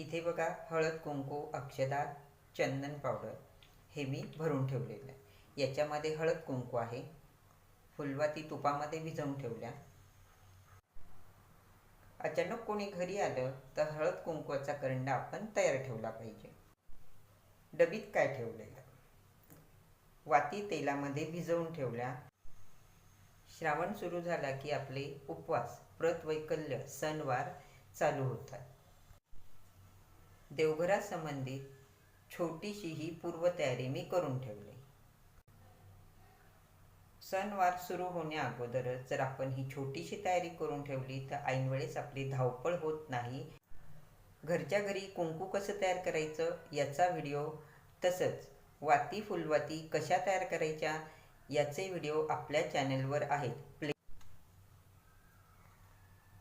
इथे बघा हळद कुंकू अक्षदा चंदन पावडर हे मी भरून ठेवलेलं आहे. याच्यामध्ये हळद कुंकू आहे. फुलवाती तुपामध्ये भिजवून ठेवल्या. अचानक कोणी घरी आलं तर हळद कुंकवाचा करंडा आपण तयार ठेवला पाहिजे. डबीत काय ठेवलेलं? वाती तेलामध्ये भिजवून ठेवल्या. श्रावण सुरू झाला की आपले उपवास व्रत वैकल्य सणवार चालू होतात. देवघरासंबंधित छोटीशी ही पूर्वतयारी मी करून ठेवली. सणवार सुरू होण्याअगोदरच जर आपण ही छोटीशी तयारी करून ठेवली तर ऐनवेळेस आपली धावपळ होत नाही. घरच्या घरी कुंकू कसं तयार करायचं याचा व्हिडिओ तसंच वाती फुलवाती कशा तयार करायच्या याचे व्हिडिओ आपल्या चॅनलवर आहेत. प्ले